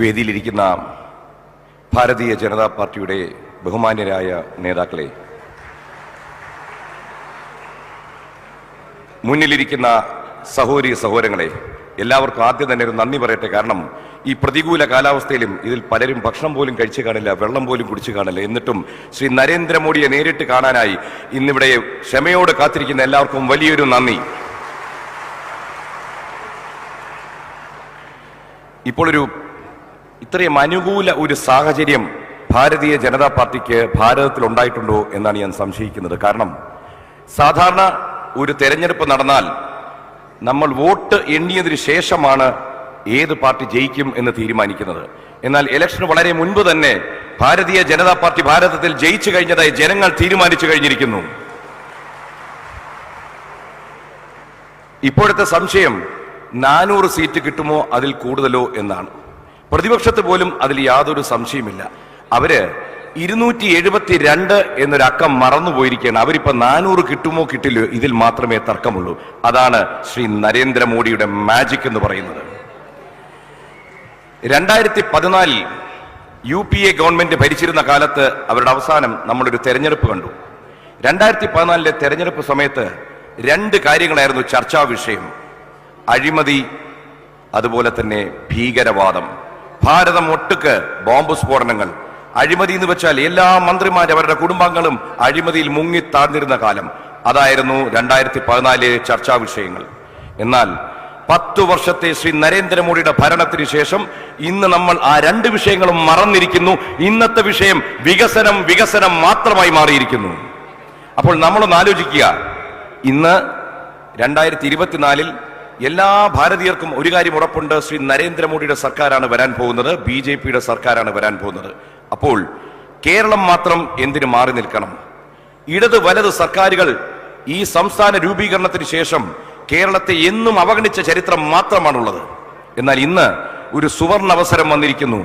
വേദിയിലിരിക്കുന്ന ഭാരതീയ ജനതാ പാർട്ടിയുടെ ബഹുമാന്യരായ നേതാക്കളെ മുന്നിലിരിക്കുന്ന സഹോദരി സഹോദരങ്ങളെ എല്ലാവർക്കും ആദ്യം തന്നെ ഒരു നന്ദി പറയട്ടെ. കാരണം ഈ പ്രതികൂല കാലാവസ്ഥയിലും ഇതിൽ പലരും ഭക്ഷണം പോലും കഴിച്ചു കാണില്ല വെള്ളം പോലും കുടിച്ചു കാണില്ല. എന്നിട്ടും ശ്രീ നരേന്ദ്രമോദിയെ നേരിട്ട് കാണാനായി ഇന്നിവിടെ ക്ഷമയോട് കാത്തിരിക്കുന്ന എല്ലാവർക്കും വലിയൊരു നന്ദി. ഇപ്പോൾ ഒരു ഇത്രയും അനുകൂല ഒരു സാഹചര്യം ഭാരതീയ ജനതാ പാർട്ടിക്ക് ഭാരതത്തിൽ ഉണ്ടായിട്ടുണ്ടോ എന്നാണ് ഞാൻ സംശയിക്കുന്നത്. കാരണം സാധാരണ ഒരു തെരഞ്ഞെടുപ്പ് നടന്നാൽ നമ്മൾ വോട്ട് എണ്ണിയതിനു ശേഷമാണ് ഏത് പാർട്ടി ജയിക്കും എന്ന് തീരുമാനിക്കുന്നത്. എന്നാൽ ഇലക്ഷന് വളരെ മുൻപ് തന്നെ ഭാരതീയ ജനതാ പാർട്ടി ഭാരതത്തിൽ ജയിച്ചു കഴിഞ്ഞതായി ജനങ്ങൾ തീരുമാനിച്ചു കഴിഞ്ഞിരിക്കുന്നു. ഇപ്പോഴത്തെ സംശയം നാനൂറ് സീറ്റ് കിട്ടുമോ അതിൽ കൂടുതലോ എന്നാണ്. പ്രതിപക്ഷത്ത് പോലും അതിൽ യാതൊരു സംശയമില്ല അവർ ഇരുന്നൂറ്റി എഴുപത്തി രണ്ട് എന്നൊരു അക്കം മറന്നുപോയിരിക്കുകയാണ് അവരിപ്പോ നാനൂറ് കിട്ടുമോ കിട്ടില്ലയോ ഇതിൽ മാത്രമേ തർക്കമുള്ളൂ. അതാണ് ശ്രീ നരേന്ദ്രമോദിയുടെ മാജിക് എന്ന് പറയുന്നത്. രണ്ടായിരത്തി പതിനാലിൽ യു പി എ ഗവൺമെന്റ് ഭരിച്ചിരുന്ന കാലത്ത് അവരുടെ അവസാനം നമ്മളൊരു തെരഞ്ഞെടുപ്പ് കണ്ടു. രണ്ടായിരത്തി പതിനാലിലെ തെരഞ്ഞെടുപ്പ് സമയത്ത് രണ്ട് കാര്യങ്ങളായിരുന്നു ചർച്ചാ വിഷയം. അഴിമതി അതുപോലെ തന്നെ ഭീകരവാദം. ഭാരതം ഒട്ടുക്ക് ബോംബ് സ്ഫോടനങ്ങൾ. അഴിമതി എന്ന് വെച്ചാൽ എല്ലാ മന്ത്രിമാരും അവരുടെ കുടുംബാംഗങ്ങളും അഴിമതിയിൽ മുങ്ങി താഴ്ന്നിരുന്ന കാലം. അതായിരുന്നു രണ്ടായിരത്തി പതിനാലിലെ ചർച്ചാ വിഷയങ്ങൾ. എന്നാൽ പത്തു വർഷത്തെ ശ്രീ നരേന്ദ്രമോദിയുടെ ഭരണത്തിന് ശേഷം ഇന്ന് നമ്മൾ ആ രണ്ട് വിഷയങ്ങളും മറന്നിരിക്കുന്നു. ഇന്നത്തെ വിഷയം വികസനം വികസനം മാത്രമായി മാറിയിരിക്കുന്നു. അപ്പോൾ നമ്മളൊന്ന് ആലോചിക്കുക. ഇന്ന് രണ്ടായിരത്തി ഇരുപത്തിനാലിൽ എല്ലാ ഭാരതീയർക്കും ഒരു കാര്യം ഉറപ്പുണ്ട്. ശ്രീ നരേന്ദ്രമോദിയുടെ സർക്കാരാണ് വരാൻ പോകുന്നത്. ബി ജെ പിയുടെ സർക്കാരാണ് വരാൻ പോകുന്നത്. അപ്പോൾ കേരളം മാത്രം എന്തിനു മാറി നിൽക്കണം? ഇടത് വലത് സർക്കാരുകൾ ഈ സംസ്ഥാന രൂപീകരണത്തിന് ശേഷം കേരളത്തെ എന്നും അവഗണിച്ച ചരിത്രം മാത്രമാണുള്ളത്. എന്നാൽ ഇന്ന് ഒരു സുവർണ അവസരം വന്നിരിക്കുന്നു.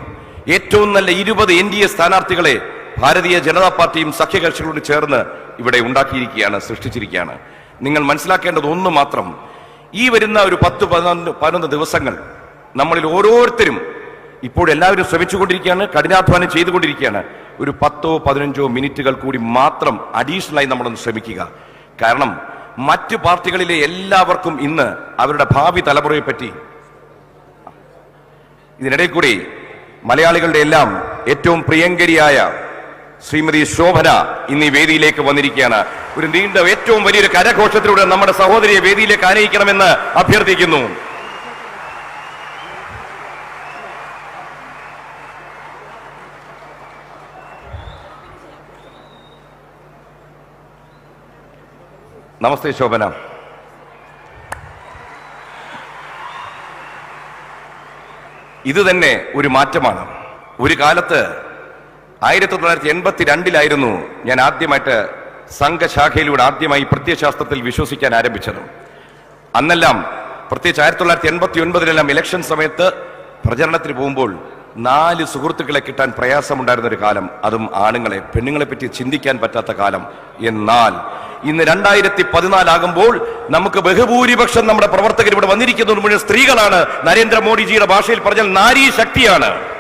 ഏറ്റവും നല്ല ഇരുപത് എൻ ഡി എ സ്ഥാനാർത്ഥികളെ ഭാരതീയ ജനതാ പാർട്ടിയും സഖ്യകക്ഷികളോട് ചേർന്ന് ഇവിടെ ഉണ്ടാക്കിയിരിക്കുകയാണ് സൃഷ്ടിച്ചിരിക്കുകയാണ്. നിങ്ങൾ മനസ്സിലാക്കേണ്ടത് ഒന്ന് മാത്രം. ഈ വരുന്ന ഒരു പത്ത് പതിനൊന്ന് പതിനൊന്ന് ദിവസങ്ങൾ നമ്മളിൽ ഓരോരുത്തരും ഇപ്പോൾ എല്ലാവരും ശ്രമിച്ചുകൊണ്ടിരിക്കുകയാണ് കഠിനാധ്വാനം ചെയ്തുകൊണ്ടിരിക്കുകയാണ്. ഒരു പത്തോ പതിനഞ്ചോ മിനിറ്റുകൾ കൂടി മാത്രം അഡീഷണലായി നമ്മളൊന്ന് ശ്രമിക്കുക. കാരണം മറ്റ് പാർട്ടികളിലെ എല്ലാവർക്കും ഇന്ന് അവരുടെ ഭാവി തലമുറയെ പറ്റി ഇതിനിടയിൽ കൂടി മലയാളികളുടെ എല്ലാം ഏറ്റവും പ്രിയങ്കരിയായ ശ്രീമതി ശോഭന ഇന്ന് ഈ വേദിയിലേക്ക് വന്നിരിക്കുകയാണ്. ഒരു നീണ്ട ഏറ്റവും വലിയൊരു കരഘോഷത്തിലൂടെ നമ്മുടെ സഹോദരിയെ വേദിയിലേക്ക് ആനയിക്കണമെന്ന് അഭ്യർത്ഥിക്കുന്നു. നമസ്തേ ശോഭന. ഇത് തന്നെ ഒരു മാറ്റമാണ്. ഒരു കാലത്ത് ആയിരത്തി തൊള്ളായിരത്തി എൺപത്തി രണ്ടിലായിരുന്നു ഞാൻ ആദ്യമായിട്ട് സംഘശാഖയിലൂടെ ആദ്യമായി പ്രത്യയശാസ്ത്രത്തിൽ വിശ്വസിക്കാൻ ആരംഭിച്ചത്. അന്നെല്ലാം പ്രത്യേകിച്ച് ആയിരത്തി തൊള്ളായിരത്തി എൺപത്തി ഒൻപതിലെല്ലാം ഇലക്ഷൻ സമയത്ത് പ്രചരണത്തിന് പോകുമ്പോൾ നാല് സുഹൃത്തുക്കളെ കിട്ടാൻ പ്രയാസമുണ്ടായിരുന്ന ഒരു കാലം അതും ആണുങ്ങളെ പെണ്ണുങ്ങളെ പറ്റി ചിന്തിക്കാൻ പറ്റാത്ത കാലം. എന്നാൽ ഇന്ന് രണ്ടായിരത്തി പതിനാലാകുമ്പോൾ നമുക്ക് ബഹുഭൂരിപക്ഷം നമ്മുടെ പ്രവർത്തകർ ഇവിടെ വന്നിരിക്കുന്നത് മുഴുവൻ സ്ത്രീകളാണ്. നരേന്ദ്രമോദിജിയുടെ ഭാഷയിൽ പറഞ്ഞാൽ നാരീ ശക്തിയാണ്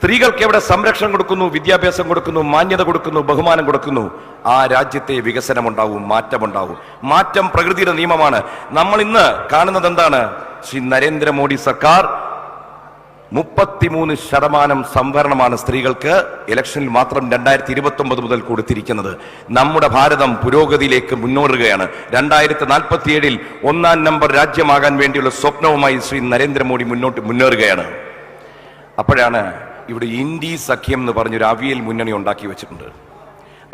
സ്ത്രീകൾക്ക് എവിടെ സംരക്ഷണം കൊടുക്കുന്നു വിദ്യാഭ്യാസം കൊടുക്കുന്നു മാന്യത കൊടുക്കുന്നു ബഹുമാനം കൊടുക്കുന്നു ആ രാജ്യത്തെ വികസനം ഉണ്ടാവും മാറ്റമുണ്ടാവും. മാറ്റം പ്രകൃതിയുടെ നിയമമാണ്. നമ്മൾ ഇന്ന് കാണുന്നത് എന്താണ്? ശ്രീ നരേന്ദ്രമോദി സർക്കാർ മുപ്പത്തിമൂന്ന് ശതമാനം സംവരണമാണ് സ്ത്രീകൾക്ക് ഇലക്ഷനിൽ മാത്രം രണ്ടായിരത്തി ഇരുപത്തി ഒമ്പത് മുതൽ കൊടുത്തിരിക്കുന്നത്. നമ്മുടെ ഭാരതം പുരോഗതിയിലേക്ക് മുന്നോറുകയാണ് രണ്ടായിരത്തി നാൽപ്പത്തിയേഴിൽ ഒന്നാം നമ്പർ രാജ്യമാകാൻ വേണ്ടിയുള്ള സ്വപ്നവുമായി ശ്രീ നരേന്ദ്രമോദി മുന്നോട്ട് മുന്നേറുകയാണ്. അപ്പോഴാണ് ഇവിടെ ഇന്ത്യ സഖ്യം എന്ന് പറഞ്ഞൊരു അവിയൽ മുന്നണി ഉണ്ടാക്കി വെച്ചിട്ടുണ്ട്.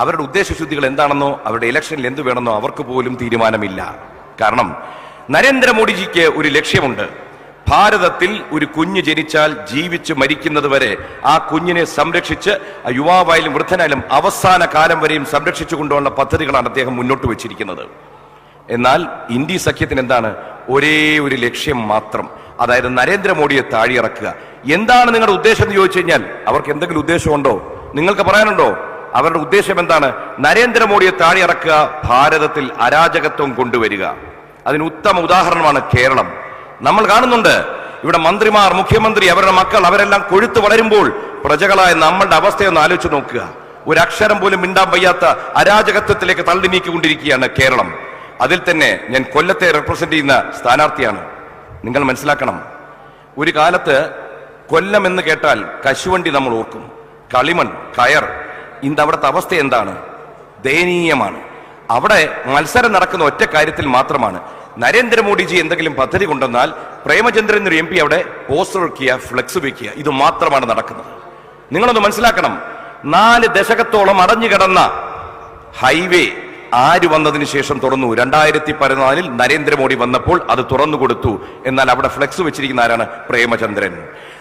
അവരുടെ ഉദ്ദേശശുദ്ധികൾ എന്താണെന്നോ അവരുടെ ഇലക്ഷനിൽ എന്ത് വേണമെന്നോ അവർക്ക് പോലും തീരുമാനമില്ല. കാരണം നരേന്ദ്രമോദിജിക്ക് ഒരു ലക്ഷ്യമുണ്ട്. ഭാരതത്തിൽ ഒരു കുഞ്ഞ് ജനിച്ചാൽ ജീവിച്ച് മരിക്കുന്നത് വരെ ആ കുഞ്ഞിനെ സംരക്ഷിച്ച് ആ യുവാവായാലും വൃദ്ധനായാലും അവസാന കാലം വരെയും സംരക്ഷിച്ചു കൊണ്ടുള്ള പദ്ധതികളാണ് അദ്ദേഹം മുന്നോട്ട് വെച്ചിരിക്കുന്നത്. എന്നാൽ ഇന്ത്യ സഖ്യത്തിന് എന്താണ് ഒരേ ഒരു ലക്ഷ്യം മാത്രം. അതായത് നരേന്ദ്രമോദിയെ താഴിയിറക്കുക. എന്താണ് നിങ്ങളുടെ ഉദ്ദേശം എന്ന് ചോദിച്ചു കഴിഞ്ഞാൽ അവർക്ക് എന്തെങ്കിലും ഉദ്ദേശമുണ്ടോ? നിങ്ങൾക്ക് പറയാനുണ്ടോ? അവരുടെ ഉദ്ദേശം എന്താണ്? നരേന്ദ്രമോദിയെ താഴിയിറക്കുക ഭാരതത്തിൽ അരാജകത്വം കൊണ്ടുവരിക. അതിന് ഉത്തമ ഉദാഹരണമാണ് കേരളം. നമ്മൾ കാണുന്നുണ്ട് ഇവിടെ മന്ത്രിമാർ മുഖ്യമന്ത്രി അവരുടെ മക്കൾ അവരെല്ലാം കൊഴുത്തു വളരുമ്പോൾ പ്രജകളായ നമ്മളുടെ അവസ്ഥയൊന്ന് ആലോചിച്ച് നോക്കുക. ഒരു അക്ഷരം പോലും മിണ്ടാൻ വയ്യാത്ത അരാജകത്വത്തിലേക്ക് തള്ളി നീക്കിക്കൊണ്ടിരിക്കുകയാണ് കേരളം. അതിൽ തന്നെ ഞാൻ കൊല്ലത്തെ റെപ്രസെന്റ് ചെയ്യുന്ന സ്ഥാനാർത്ഥിയാണ്. നിങ്ങൾ മനസ്സിലാക്കണം. ഒരു കാലത്ത് കൊല്ലം എന്ന് കേട്ടാൽ കശുവണ്ടി നമ്മൾ ഓർക്കും. കളിമൺ കയർ ഇന്ന് അവിടുത്തെ അവസ്ഥ എന്താണ്? ദയനീയമാണ്. അവിടെ മത്സരം നടക്കുന്ന ഒറ്റ കാര്യത്തിൽ മാത്രമാണ്. നരേന്ദ്രമോദിജി എന്തെങ്കിലും പദ്ധതി കൊണ്ടുവന്നാൽ പ്രേമചന്ദ്രൻ ഒരു എം പി അവിടെ പോസ്റ്റർ വെക്കുക ഫ്ലെക്സ് വെക്കുക ഇത് മാത്രമാണ് നടക്കുന്നത്. നിങ്ങളൊന്ന് മനസ്സിലാക്കണം. നാല് ദശകത്തോളം അടഞ്ഞു കിടന്ന ഹൈവേ ആര് വന്നതിന് ശേഷം തുറന്നു? രണ്ടായിരത്തി പതിനാലിൽ നരേന്ദ്രമോദി വന്നപ്പോൾ അത് തുറന്നു കൊടുത്തു. എന്നാൽ അവിടെ ഫ്ലെക്സ് വെച്ചിരിക്കുന്ന ആരാണ്? പ്രേമചന്ദ്രൻ.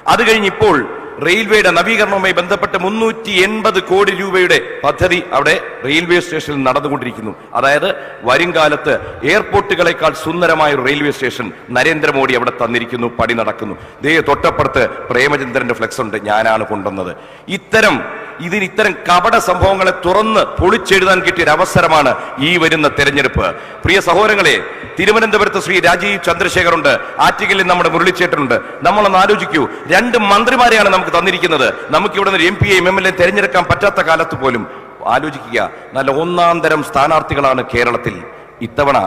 അത് കഴിഞ്ഞ് ഇപ്പോൾ റെയിൽവേയുടെ നവീകരണവുമായി ബന്ധപ്പെട്ട് മുന്നൂറ്റി എൺപത് കോടി രൂപയുടെ പദ്ധതി അവിടെ റെയിൽവേ സ്റ്റേഷനിൽ നടന്നുകൊണ്ടിരിക്കുന്നു. അതായത് വരും കാലത്ത് എയർപോർട്ടുകളെക്കാൾ സുന്ദരമായ ഒരു റെയിൽവേ സ്റ്റേഷൻ നരേന്ദ്രമോദി അവിടെ തന്നിരിക്കുന്നു പണി നടക്കുന്നു. ദേ തൊട്ടപ്പുറത്ത് പ്രേമചന്ദ്രന്റെ ഫ്ലെക്സ് ഉണ്ട് ഞാനാണ് കൊണ്ടുവന്നത്. ഇത്തരം ഇതിന് ഇത്തരം കപട സംഭവങ്ങളെ തുറന്ന് പൊളിച്ചെഴുതാൻ കിട്ടിയ ഒരു അവസരമാണ് ഈ വരുന്ന തെരഞ്ഞെടുപ്പ്. പ്രിയ സഹോദരങ്ങളെ തിരുവനന്തപുരത്ത് ശ്രീ രാജീവ് ചന്ദ്രശേഖർ ഉണ്ട് ആറ്റിക്കലിൽ നമ്മുടെ മുരളിച്ചേട്ടനുണ്ട്. നമ്മളൊന്ന് ആലോചിക്കൂ രണ്ട് മന്ത്രിമാരെയാണ് നമുക്ക് തന്നിരിക്കുന്നത്. നമുക്ക് ഇവിടെ നിന്ന് M P M L A തെരഞ്ഞെടുക്കാൻ പറ്റാത്ത കാലത്ത് പോലും ആലോചിക്കുക നല്ല ഒന്നാം തരം സ്ഥാനാർത്ഥികളാണ് കേരളത്തിൽ. ഇത്തവണ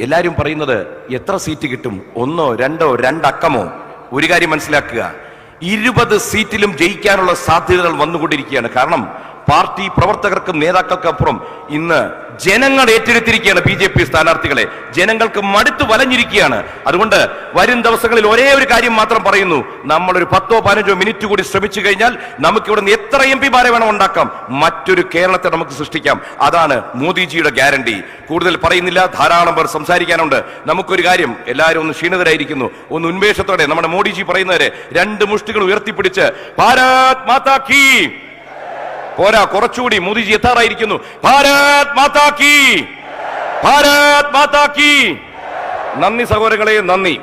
എല്ലാവരും പറയുന്നത് എത്ര സീറ്റ് കിട്ടും? ഒന്നോ രണ്ടോ രണ്ടക്കമോ? ഒരു കാര്യം മനസ്സിലാക്കുക ഇരുപത് സീറ്റിലും ജയിക്കാനുള്ള സാധ്യതകൾ വന്നുകൊണ്ടിരിക്കുകയാണ്. കാരണം പാർട്ടി പ്രവർത്തകർക്കും നേതാക്കൾക്കും അപ്പുറം ഇന്ന് ജനങ്ങൾ ഏറ്റെടുത്തിരിക്കുകയാണ് ബി ജെ പി സ്ഥാനാർത്ഥികളെ. ജനങ്ങൾക്ക് മടുത്തു വലഞ്ഞിരിക്കുകയാണ്. അതുകൊണ്ട് വരും ദിവസങ്ങളിൽ ഒരേ ഒരു കാര്യം മാത്രം പറയുന്നു. നമ്മൾ ഒരു പത്തോ പതിനഞ്ചോ മിനിറ്റ് കൂടി ശ്രമിച്ചു കഴിഞ്ഞാൽ നമുക്ക് ഇവിടെ നിന്ന് എത്ര എം പിമാരെ വേണം ഉണ്ടാക്കാം? മറ്റൊരു കേരളത്തെ നമുക്ക് സൃഷ്ടിക്കാം. അതാണ് മോദിജിയുടെ ഗ്യാരണ്ടി. കൂടുതൽ പറയുന്നില്ല ധാരാളം പേർ സംസാരിക്കാനുണ്ട്. നമുക്കൊരു കാര്യം എല്ലാവരും ഒന്ന് ക്ഷീണിതരായിരിക്കുന്നു. ഒന്ന് ഉന്മേഷത്തോടെ നമ്മുടെ മോദിജി പറയുന്നവരെ രണ്ട് മുഷ്ടികൾ ഉയർത്തിപ്പിടിച്ച് ഭാരത് മാതാ കീ! പോരാ കുറച്ചുകൂടി മോദിജി എത്താറായിരിക്കുന്നു. ഭാരത് മാതാക്കി ഭാരത് മാതാക്കി നന്ദി സഹോദരങ്ങളെ നന്ദി.